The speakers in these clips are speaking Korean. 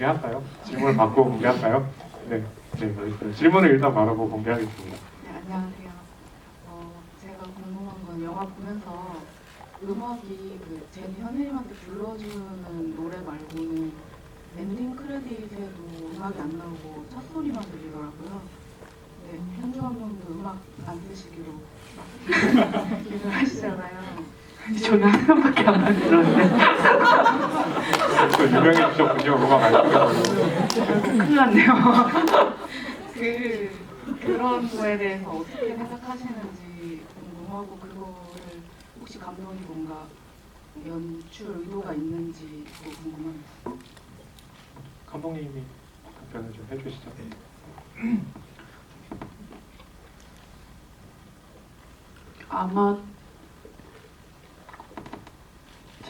공개할까요? 질문을 받고 공개할까요? 네, 네, 알겠습니다. 질문을 일단 바라고 공개하겠습니다. 네, 안녕하세요. 어, 제가 궁금한 건 영화 보면서 음악이 그 제니 현혜님한테 불러주는 노래 말고는 엔딩 크레딧에도 음악이 안 나오고 첫 소리만 들리더라고요. 네, 현주 감독도 음악 안 쓰시기로 얘기를 하시잖아요. 저는 한 명밖에 안 만들었는데 또 유명해지셨군요. 음악 걸로. 큰일 났네요. 그 그런 거에 대해서 어떻게 생각하시는지 궁금하고 그거를 혹시 감독이 뭔가 연출 의도가 있는지 도 궁금합니다. 감독님이 답변을 좀 해주시죠. 아마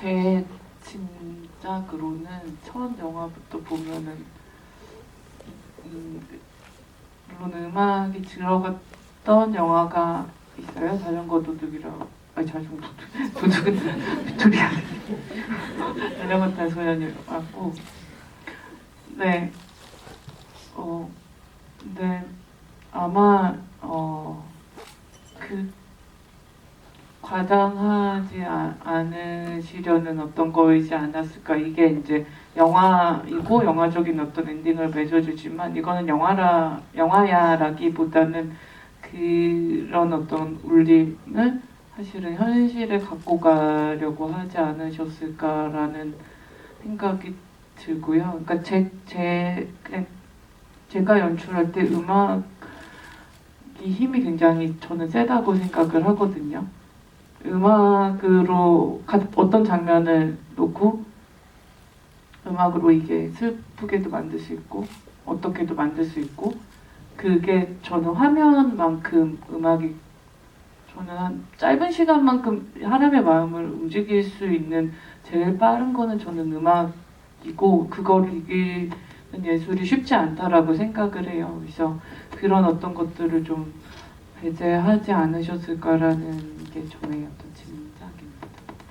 제 짐작으로는 첫 영화부터 보면은 음, 물론 음악이 들어갔던 영화가 있어요. 자전거 도둑이라고. 아니 자전거 도둑. 도둑은 빅토리아. 자전거 탄 소년이라고. 네. 어, 네. 아마 어, 그 과장하지 아- 않으시려는 어떤 거이지 않았을까 이게 이제 영화이고 영화적인 어떤 엔딩을 맺어주지만 이거는 영화라 영화야라기보다는 그런 어떤 울림을 사실은 현실에 갖고 가려고 하지 않으셨을까라는 생각이 들고요. 그러니까 제, 제 제가 연출할 때 음악이 힘이 굉장히 저는 세다고 생각을 하거든요. 음악으로 가- 어떤 장면을 놓고 음악으로 이게 슬프게도 만들 수 있고 어떻게도 만들 수 있고 그게 저는 화면만큼 음악이 저는 한 짧은 시간만큼 사람의 마음을 움직일 수 있는 제일 빠른 거는 저는 음악이고 그걸 이기는 예술이 쉽지 않다라고 생각을 해요. 그래서 그런 어떤 것들을 좀 배제하지 않으셨을까라는 게 저의 어떤 짐작입니다.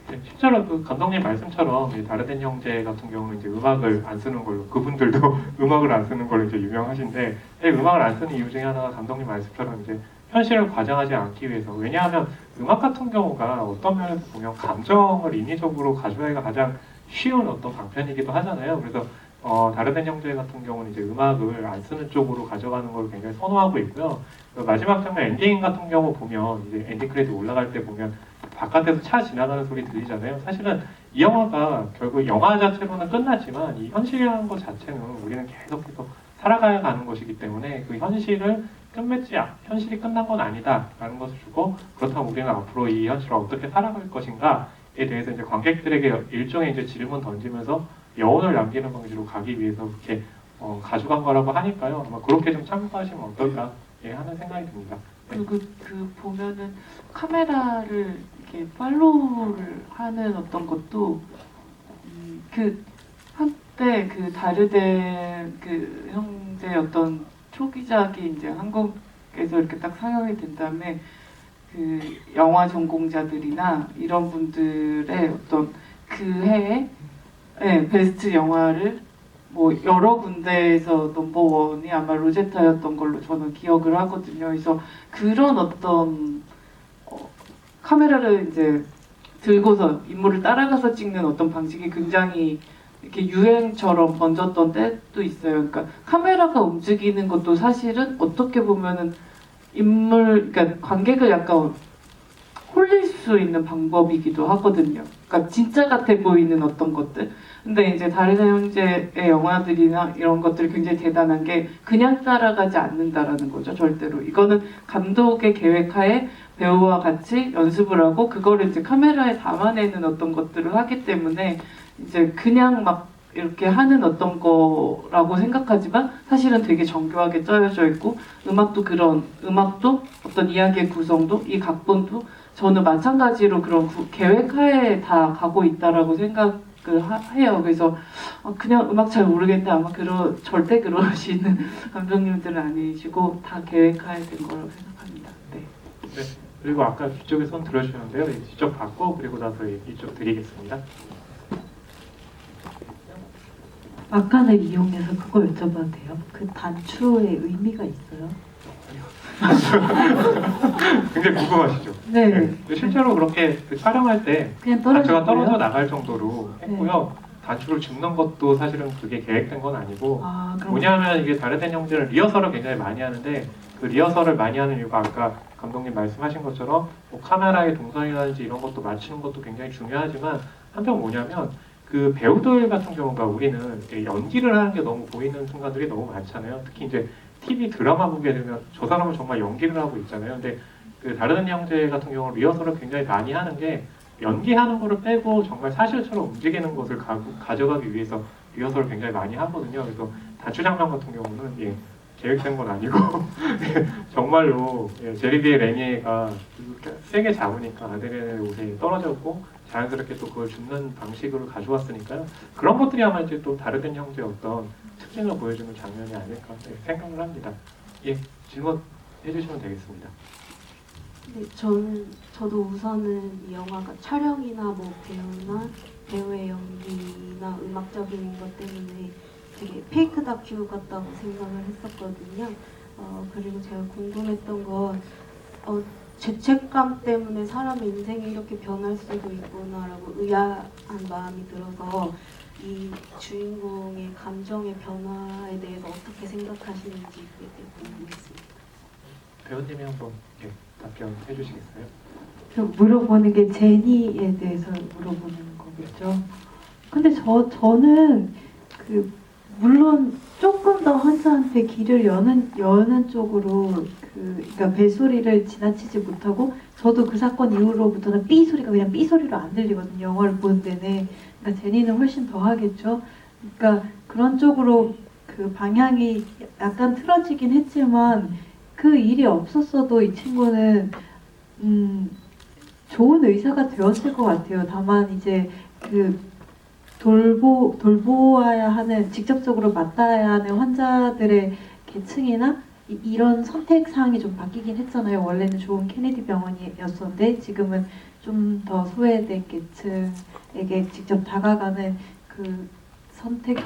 네, 실제로 그 감독님 말씀처럼 이 다르덴 형제 같은 경우는 이제 음악을 안 쓰는 걸로 그분들도 음악을 안 쓰는 걸로 이제 유명하신데 이 음악을 안 쓰는 이유 중에 하나가 감독님 말씀처럼 이제 현실을 과장하지 않기 위해서 왜냐하면 음악 같은 경우가 어떤 면에서 보면 감정을 인위적으로 가져가기가 가장 쉬운 어떤 방편이기도 하잖아요. 그래서 어, 다르덴 형제 같은 경우는 이제 음악을 안 쓰는 쪽으로 가져가는 걸 굉장히 선호하고 있고요. 그 마지막 장면 엔딩 같은 경우 보면 이제 엔딩 크레딧 올라갈 때 보면 바깥에서 차 지나가는 소리 들리잖아요. 사실은 이 영화가 결국 영화 자체로는 끝났지만 이 현실이라는 것 자체는 우리는 계속해서 살아가야 하는 것이기 때문에 그 현실을 끝맺지 않- 현실이 끝난 건 아니다라는 것을 주고 그렇다면 우리는 앞으로 이 현실을 어떻게 살아갈 것인가에 대해서 이제 관객들에게 일종의 이제 질문 던지면서 여운을 남기는 방식으로 가기 위해서 그렇게 어, 가져간 거라고 하니까요. 아마 그렇게 좀 참고하시면 어떨까 예, 하는 생각이 듭니다. 그리고 그 보면은 카메라를 이렇게 팔로우를 하는 어떤 것도 음, 그 한때 그 다르덴 그 형제 어떤 초기작이 이제 한국에서 이렇게 딱 상영이 된 다음에 그 영화 전공자들이나 이런 분들의 어떤 그 해에 네, 베스트 영화를 뭐 여러 군데에서 넘버원이 아마 로제타였던 걸로 저는 기억을 하거든요. 그래서 그런 어떤 어, 카메라를 이제 들고서 인물을 따라가서 찍는 어떤 방식이 굉장히 이렇게 유행처럼 번졌던 때도 있어요. 그러니까 카메라가 움직이는 것도 사실은 어떻게 보면은 인물, 그러니까 관객을 약간 홀릴 수 있는 방법이기도 하거든요. 그러니까 진짜 같아 보이는 어떤 것들. 근데 이제 다른 형제의 영화들이나 이런 것들이 굉장히 대단한 게 그냥 따라가지 않는다라는 거죠, 절대로. 이거는 감독의 계획하에 배우와 같이 연습을 하고 그거를 이제 카메라에 담아내는 어떤 것들을 하기 때문에 이제 그냥 막 이렇게 하는 어떤 거라고 생각하지만 사실은 되게 정교하게 짜여져 있고 음악도 그런 음악도 어떤 이야기의 구성도 이 각본도 저는 마찬가지로 그런 구- 계획하에 다 가고 있다라고 생각 을 하- 해요. 그래서 어, 그냥 음악 잘 모르겠는데 아마 그러 절대 그러시는 감독님들은 아니시고 다 계획하에 된 거라고 생각합니다. 네. 네. 그리고 아까 뒤쪽에 손 들어주셨는데요. 예, 뒤쪽 받고 그리고 나서 이- 이쪽 드리겠습니다. 막간을 이용해서 그거 여쭤봐도 돼요? 그 단추의 의미가 있어요? 굉장히 궁금하시죠? 네. 네, 실제로 그렇게 그 촬영할 때 그냥 단추가 떨어져 거예요? 나갈 정도로 했고요. 단추를 줍는 것도 사실은 그게 계획된 건 아니고 아, 그럼 뭐냐면 이게 다르된 형제는 리허설을 굉장히 많이 하는데 그 리허설을 많이 하는 이유가 아까 감독님 말씀하신 것처럼 뭐 카메라의 동선이라든지 이런 것도 맞추는 것도 굉장히 중요하지만 한편 뭐냐면 그 배우들 같은 경우가 우리는 이제 연기를 하는 게 너무 보이는 순간들이 너무 많잖아요. 특히 이제 TV 드라마 보게 되면 저 사람은 정말 연기를 하고 있잖아요. 근데 그 다른 형제 같은 경우는 리허설을 굉장히 많이 하는 게 연기하는 거를 빼고 정말 사실처럼 움직이는 것을 가, 가져가기 위해서 리허설을 굉장히 많이 하거든요. 그래서 단추 장면 같은 경우는 예, 계획된 건 아니고 예, 정말로 예, 제리비의 이렇게 세게 잡으니까 아데레의 옷에 떨어졌고 자연스럽게 또 그걸 줍는 방식으로 가져왔으니까요. 그런 것들이 아마 이제 또 다르된 형제의 어떤 특징을 보여주는 장면이 아닐까 네, 생각을 합니다. 예, 질문 해주시면 되겠습니다. 네, 저는 저도 우선은 이 영화가 촬영이나 뭐 배우나 배우의 연기나 음악적인 것 때문에 되게 페이크 다큐 같다고 생각을 했었거든요. 어, 그리고 제가 궁금했던 건 어, 죄책감 때문에 사람의 인생이 이렇게 변할 수도 있구나라고 의아한 마음이 들어서 이 주인공의 감정의 변화에 대해서 어떻게 생각하시는지 궁금했습니다. 배우님이 한번 예, 답변해 주시겠어요? 저 물어보는 게 제니에 대해서 물어보는 거겠죠. 근데 저 저는 그 물론 조금 더 환자한테 길을 여는 여는 쪽으로 그 그러니까 벨소리를 지나치지 못하고 저도 그 사건 이후로부터는 삐 소리가 그냥 삐 소리로 안 들리거든요. 영화를 보는 데는 그러니까 제니는 훨씬 더 하겠죠. 그러니까 그런 쪽으로 그 방향이 약간 틀어지긴 했지만 그 일이 없었어도 이 친구는 음 좋은 의사가 되었을 것 같아요. 다만 이제 그 돌보 돌보아야 하는 직접적으로 맞닿아야 하는 환자들의 계층이나 이, 이런 선택 사항이 좀 바뀌긴 했잖아요. 원래는 좋은 케네디 병원이었었는데 지금은 좀 더 소외된 계층에게 직접 다가가는 그 선택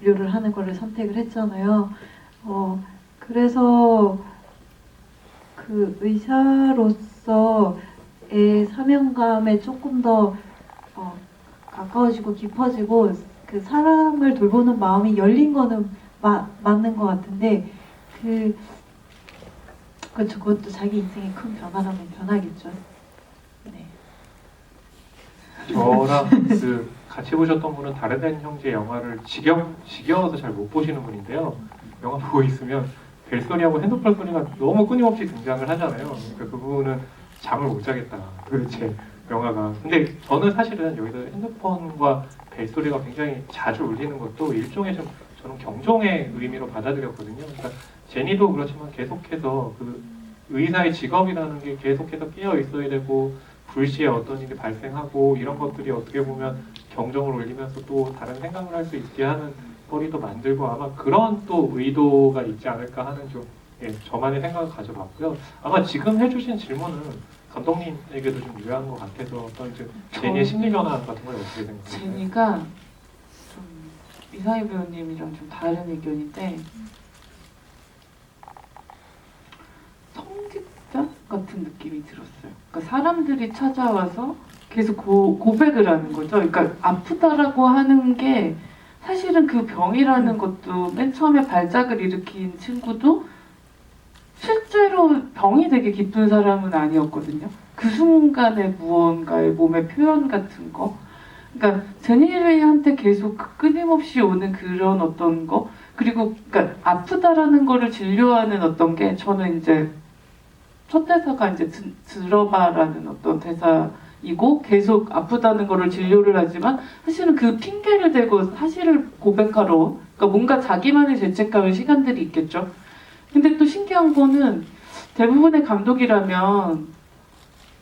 진료를 하는 거를 선택을 했잖아요. 어 그래서 그 의사로서의 사명감에 조금 더 어, 가까워지고 깊어지고 그 사람을 돌보는 마음이 열린 거는 마, 맞는 것 같은데 그 그렇죠 그것도 자기 인생의 큰 변화라면 변하겠죠. 네. 저랑 그 같이 보셨던 분은 다르된 형제 영화를 지겨, 지겨워서 잘 못 보시는 분인데요. 영화 보고 있으면 벨소리하고 핸드폰 소리가 너무 끊임없이 등장을 하잖아요. 그러니까 그 부분은 잠을 못 자겠다. 도대체 영화가. 근데 저는 사실은 여기서 핸드폰과 벨소리가 굉장히 자주 울리는 것도 일종의 좀 저는 경종의 의미로 받아들였거든요. 그러니까 제니도 그렇지만 계속해서 그 의사의 직업이라는 게 계속해서 깨어 있어야 되고 불시에 어떤 일이 발생하고 이런 것들이 어떻게 보면 경종을 울리면서 또 다른 생각을 할 수 있게 하는 거리도 만들고 아마 그런 또 의도가 있지 않을까 하는 좀 예, 저만의 생각을 가져봤고요. 아마 지금 해주신 질문은 감독님에게도 좀 유효한 것 같아서 어떤 이제 제니의 심리 변화 같은 걸 어떻게 생각하세요? 제니가 좀 이상희 배우님이랑 좀 다른 의견인데 성직자 같은 느낌이 들었어요. 그러니까 사람들이 찾아와서 계속 고, 고백을 하는 거죠. 그러니까 아프다라고 하는 게 사실은 그 병이라는 것도 맨 처음에 발작을 일으킨 친구도 실제로 병이 되게 깊은 사람은 아니었거든요. 그 순간에 무언가의 몸의 표현 같은 거. 그러니까 제니레이한테 계속 그 끊임없이 오는 그런 어떤 거 그리고 그러니까 아프다라는 거를 진료하는 어떤 게 저는 이제 첫 대사가 이제 드, 들어봐라는 어떤 대사 이고 계속 아프다는 거를 진료를 하지만 사실은 그 핑계를 대고 사실을 고백하러 그러니까 뭔가 자기만의 죄책감의 시간들이 있겠죠. 근데 또 신기한 거는 대부분의 감독이라면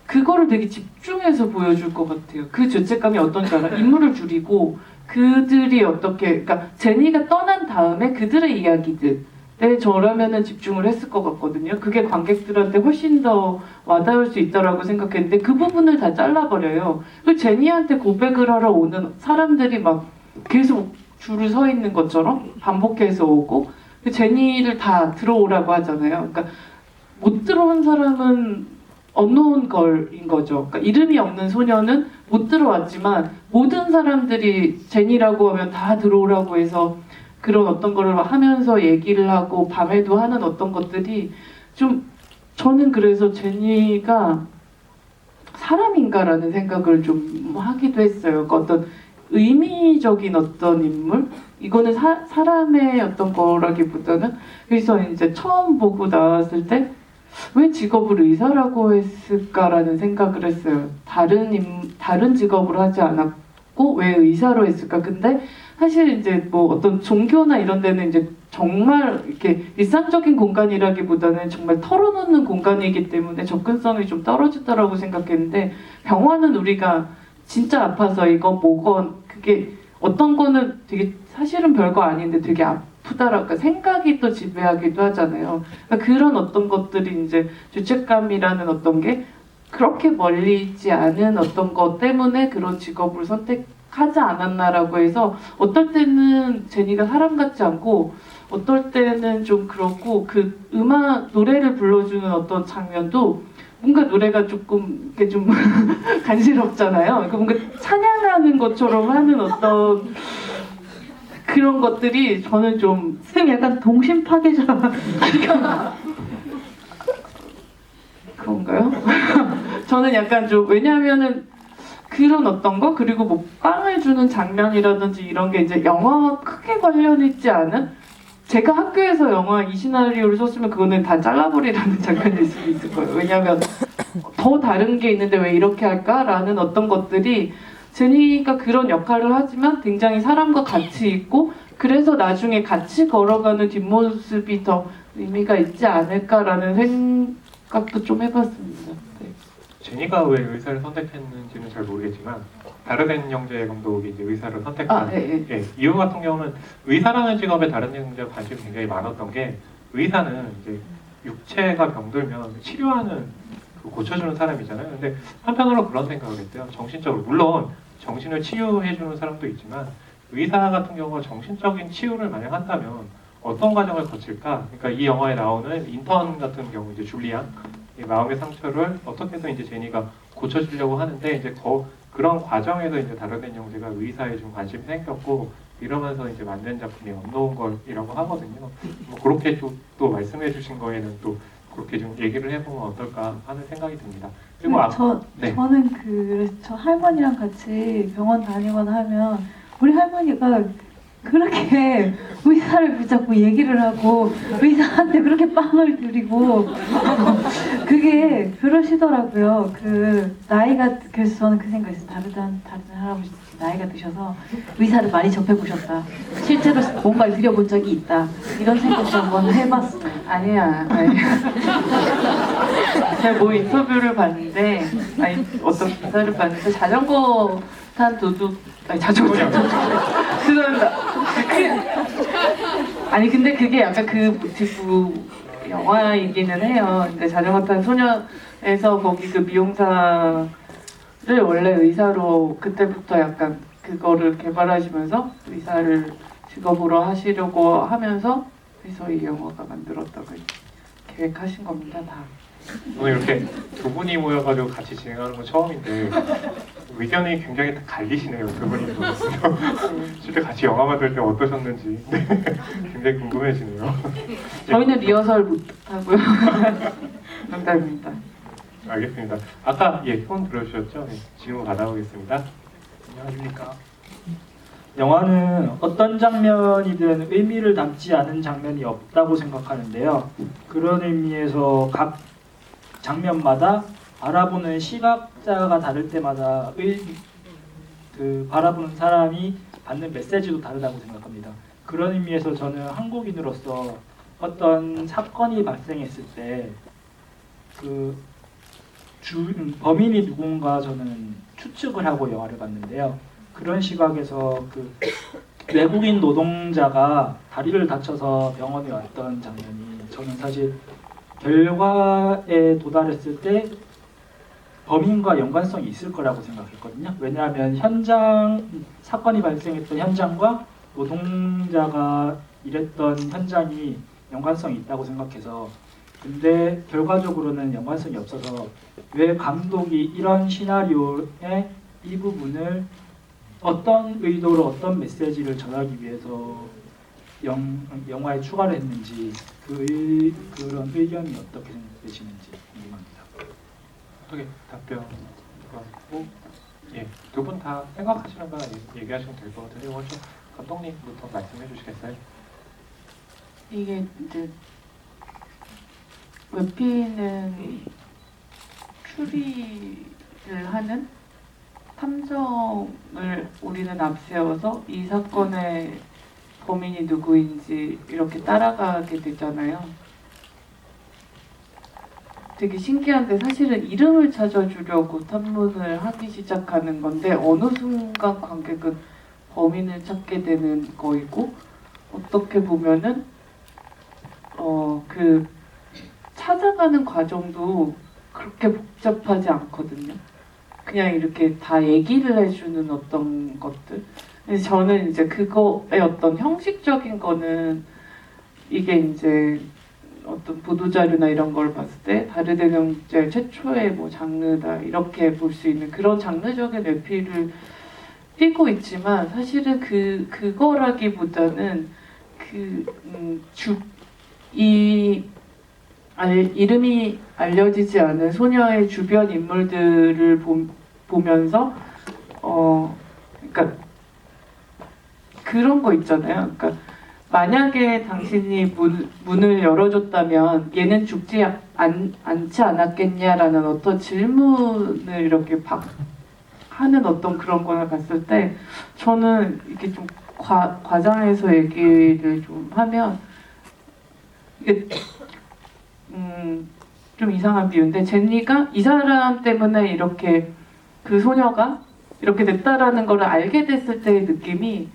그거를 되게 집중해서 보여줄 것 같아요. 그 죄책감이 어떤지 알아? 인물을 줄이고 그들이 어떻게, 그러니까 제니가 떠난 다음에 그들의 이야기들에 저라면은 집중을 했을 것 같거든요. 그게 관객들한테 훨씬 더 와닿을 수 있다라고 생각했는데 그 부분을 다 잘라버려요. 그 제니한테 고백을 하러 오는 사람들이 막 계속 줄을 서 있는 것처럼 반복해서 오고 그 제니를 다 들어오라고 하잖아요. 그러니까 못 들어온 사람은 언노운 걸인 거죠. 그러니까 이름이 없는 소녀는 못 들어왔지만 모든 사람들이 제니라고 하면 다 들어오라고 해서 그런 어떤 거를 하면서 얘기를 하고 밤에도 하는 어떤 것들이 좀 저는 그래서 제니가 사람인가라는 생각을 좀 하기도 했어요. 그러니까 어떤 의미적인 어떤 인물? 이거는 사, 사람의 어떤 거라기보다는 그래서 이제 처음 보고 나왔을 때 왜 직업을 의사라고 했을까라는 생각을 했어요. 다른 임, 다른 직업을 하지 않았고 왜 의사로 했을까? 근데 사실 이제 뭐 어떤 종교나 이런 데는 이제 정말 이렇게 일상적인 공간이라기보다는 정말 털어놓는 공간이기 때문에 접근성이 좀 떨어지더라고 생각했는데 병원은 우리가 진짜 아파서 이거 뭐건 그게 어떤 거는 되게 사실은 별거 아닌데 되게 아프다랄까 생각이 또 지배하기도 하잖아요. 그러니까 그런 어떤 것들이 이제 죄책감이라는 어떤 게 그렇게 멀리 있지 않은 어떤 것 때문에 그런 직업을 선택 하지 않았나라고 해서 어떨 때는 제니가 사람 같지 않고 어떨 때는 좀 그렇고 그 음악 노래를 불러주는 어떤 장면도 뭔가 노래가 조금 이렇게 좀 간지럽잖아요. 그러니까 뭔가 찬양하는 것처럼 하는 어떤 그런 것들이 저는 좀쌤 약간 동심 파괴자. 그런가요? 저는 약간 좀 왜냐하면은 그런 어떤 거 그리고 뭐 빵을 주는 장면이라든지 이런 게 이제 영화와 크게 관련 있지 않은 제가 학교에서 영화 이 시나리오를 썼으면 그거는 다 잘라버리라는 장면일 수도 있을 거예요. 왜냐하면 더 다른 게 있는데 왜 이렇게 할까라는 어떤 것들이 제니가 그런 역할을 하지만 굉장히 사람과 같이 있고 그래서 나중에 같이 걸어가는 뒷모습이 더 의미가 있지 않을까라는 생각도 좀 해봤습니다. 네. 제니가 왜 의사를 선택했는지는 잘 모르겠지만 다르덴 형제 감독이 이제 의사를 선택한 아, 네, 네. 예, 이유 같은 경우는 의사라는 직업에 다른 형제가 관심이 굉장히 많았던 게 의사는 이제 육체가 병들면 치료하는 그 고쳐주는 사람이잖아요. 근데 한편으로 그런 생각을 했대요. 정신적으로 물론 정신을 치유해주는 사람도 있지만 의사 같은 경우가 정신적인 치유를 만약 한다면 어떤 과정을 거칠까? 그러니까 이 영화에 나오는 인턴 같은 경우 이제 줄리안 이 마음의 상처를 어떻게 해서 이제 제니가 고쳐주려고 하는데 이제 거, 그런 과정에서 이제 다르덴 형제가 의사에 좀 관심이 생겼고 이러면서 이제 만든 작품이 언노운 걸이라고 하거든요. 뭐 그렇게 또, 또 말씀해 주신 거에는 또 그렇게 좀 얘기를 해보면 어떨까 하는 생각이 듭니다. 그리고 아, 저 네. 저는 그저 할머니랑 같이 병원 다니거나 하면 우리 할머니가 그렇게 의사를 붙잡고 얘기를 하고 의사한테 그렇게 빵을 드리고 그러시더라고요. 그 나이가 그래서 저는 그 생각했어요. 다르단 다르단 할아버지 나이가 드셔서 의사를 많이 접해 보셨다. 실제로 뭔가를 드려본 적이 있다. 이런 생각도 한번 해봤어요. 아니야, 아니야. 제가 뭐 인터뷰를 봤는데, 아니, 어떤 기사를 봤는데, 자전거 탄 도둑, 아니, 자전거. 죄송합니다. 그- 아니, 근데 그게 약간 그 모티브 영화이기는 해요. 근데 자전거 탄 소녀 에서 거기 그 미용사를 원래 의사로 그때부터 약간 그거를 개발하시면서 의사를 직업으로 하시려고 하면서 그래서 이 영화가 만들었다고 계획하신 겁니다 다. 오늘 이렇게 두 분이 모여가지고 같이 진행하는 건 처음인데 의견이 굉장히 다 갈리시네요 두 분이 모여서 실제 같이 영화 만들 때 어떠셨는지 네, 굉장히 궁금해지네요. 저희는 리허설 못 하고요. 농담입니다. 알겠습니다. 아까 예, 폰 들어주셨죠? 네, 질문 받아보겠습니다. 안녕하십니까. 영화는 어떤 장면이든 의미를 담지 않은 장면이 없다고 생각하는데요. 그런 의미에서 각 장면마다 바라보는 시각자가 다를 때마다 의, 그 바라보는 사람이 받는 메시지도 다르다고 생각합니다. 그런 의미에서 저는 한국인으로서 어떤 사건이 발생했을 때그 범인이 누군가 저는 추측을 하고 영화를 봤는데요. 그런 시각에서 그 외국인 노동자가 다리를 다쳐서 병원에 왔던 장면이 저는 사실 결과에 도달했을 때 범인과 연관성이 있을 거라고 생각했거든요. 왜냐하면 현장 사건이 발생했던 현장과 노동자가 일했던 현장이 연관성이 있다고 생각해서 근데 결과적으로는 연관성이 없어서 왜 감독이 이런 시나리오의 이 부분을 어떤 의도로 어떤 메시지를 전하기 위해서 영, 영화에 추가를 했는지 그 의, 그런 의견이 어떻게 되시는지 궁금합니다. 어떻게 답변 받고 예, 두 분 다 생각하시는 거 얘- 얘기하시면 될 것 같은데 먼저 감독님부터 말씀해 주시겠어요? 이게 이제 웹피는 추리를 하는 탐정을 우리는 앞세워서 이 사건의 범인이 누구인지 이렇게 따라가게 되잖아요. 되게 신기한데 사실은 이름을 찾아주려고 탐문을 하기 시작하는 건데 어느 순간 관객은 범인을 찾게 되는 거이고 어떻게 보면은 어그 찾아가는 과정도 그렇게 복잡하지 않거든요. 그냥 이렇게 다 얘기를 해주는 어떤 것들. 저는 이제 그거의 어떤 형식적인 거는 이게 이제 어떤 보도자료나 이런 걸 봤을 때 다르대경제 최초의 뭐 장르다 이렇게 볼 수 있는 그런 장르적인 에피를 띄고 있지만 사실은 그 그거라기보다는 음, 그주이 이름이 알려지지 않은 소녀의 주변 인물들을 보, 보면서 어 그러니까 그런 거 있잖아요. 그러니까 만약에 당신이 문, 문을 열어줬다면 얘는 죽지 않, 않지 않았겠냐라는 어떤 질문을 이렇게 박, 하는 어떤 그런 거를 봤을 때 저는 이렇게 좀 과, 과장해서 얘기를 좀 하면 음, 좀 이상한 비유인데 제니가 이 사람 때문에 이렇게 그 소녀가 이렇게 됐다라는 걸 알게 됐을 때의 느낌이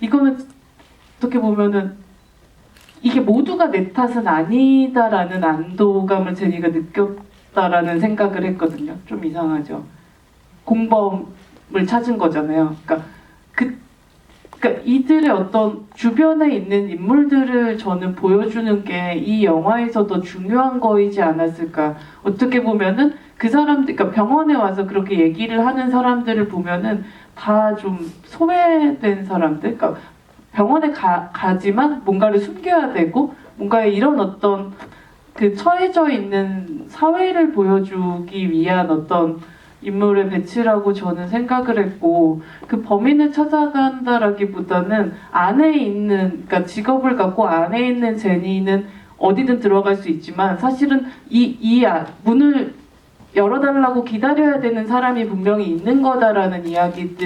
이거는 어떻게 보면은 이게 모두가 내 탓은 아니다라는 안도감을 제니가 느꼈다라는 생각을 했거든요. 좀 이상하죠. 공범을 찾은 거잖아요. 그러니까 그 그러니까 이들의 어떤 주변에 있는 인물들을 저는 보여주는 게 이 영화에서 더 중요한 거이지 않았을까. 어떻게 보면은 그 사람들, 그러니까 병원에 와서 그렇게 얘기를 하는 사람들을 보면은 다 좀 소외된 사람들, 그러니까 병원에 가, 가지만 뭔가를 숨겨야 되고 뭔가 이런 어떤 그 처해져 있는 사회를 보여주기 위한 어떤 인물의 배치라고 저는 생각을 했고 그 범인을 찾아간다라기보다는 안에 있는 그러니까 직업을 갖고 안에 있는 제니는 어디든 들어갈 수 있지만 사실은 이, 이 아- 문을 열어달라고 기다려야 되는 사람이 분명히 있는 거다라는 이야기들